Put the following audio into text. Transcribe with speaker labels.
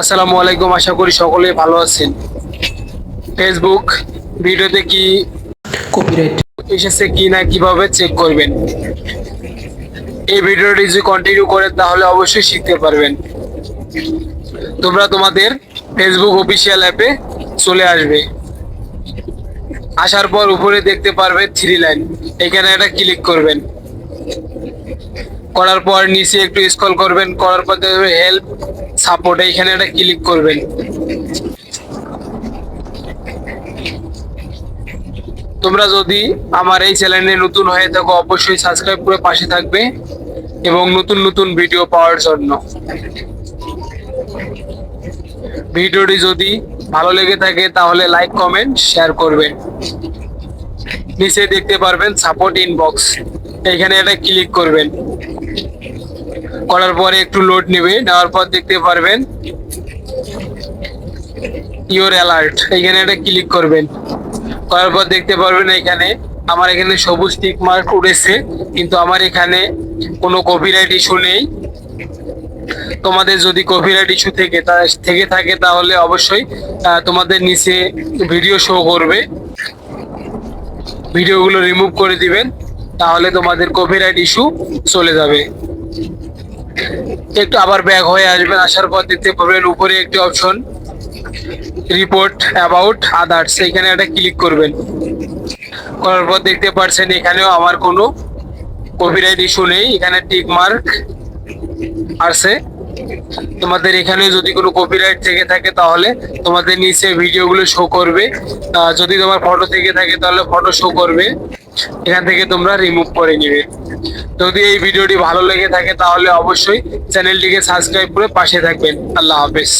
Speaker 1: আসসালামু আলাইকুম আশা করি সকলে ভালো আছেন। ফেসবুক ভিডিওতে কি
Speaker 2: কপিরাইট
Speaker 1: এসেছে কি না কীভাবে চেক করবেন? এই ভিডিওটি যদি কন্টিনিউ করেন তাহলে অবশ্যই শিখতে পারবেন। তোমরা তোমাদের ফেসবুক অফিসিয়াল অ্যাপে চলে আসবে। আসার পর উপরে দেখতে পারবে থ্রি লাইন এখানে একটা ক্লিক করবেন। করার পর নিচে একটু স্ক্রল করবেন। করার পর দেখবে হেল্প সাপোর্ট এখানে একটা ক্লিক করবেন। তোমরা যদি আমার এই চ্যানেলে নতুন হয়ে থাকো, অবশ্যই সাবস্ক্রাইব করে পাশে থাকবে এবং নতুন নতুন ভিডিও পাওয়ার জন্য। ভিডিওটি যদি ভালো লেগে থাকে, তাহলে লাইক কমেন্ট শেয়ার করবেন। নিচে দেখতে পারবেন সাপোর্ট ইনবক্স এখানে এটা ক্লিক করবেন। করার পরে একটু লোড নেবে, নেওয়ার পর দেখতে পারবেন। ইওর অ্যালার্ট এখানে একটা ক্লিক করবেন। করার পর দেখতে পারবেন এখানে আমার এখানে সবুজ টিক মার্ক উঠেছে কিন্তু আমার এখানে কোনো কপিরাইট ইস্যু নেই। তোমাদের যদি কপিরাইট ইস্যু থেকে থেকে থাকে তাহলে অবশ্যই তোমাদের নিচে ভিডিও শো করবে। ভিডিওগুলো রিমুভ করে দিবেন, তাহলে তোমাদের কপিরাইট ইস্যু চলে যাবে। একটু আবার ব্যাক হয়ে আসবেন, আসার পর দেখতে পাবেন উপরে একটি অপশন রিপোর্ট অ্যাবাউট আদার্স এখানে একটা ক্লিক করবেন। করার পর দেখতে পাচ্ছেন এখানেও আমার কোনো কপিরাইট ইস্যু নেই, এখানে টিক মার্ক আসছে তোমাদের এখানে যদি কোনো কপিরাইট থেকে থাকে তাহলে তোমাদের নিচে ভিডিওগুলো শো করবে। যদি তোমার ফটো থেকে থাকে তাহলে ফটো শো করবে। এখান থেকে তোমরা রিমুভ করে নেবে। যদি এই ভিডিওটি ভালো লেগে থাকে তাহলে অবশ্যই চ্যানেলটিকে সাবস্ক্রাইব করে পাশে থাকবেন। আল্লাহ হাফেজ।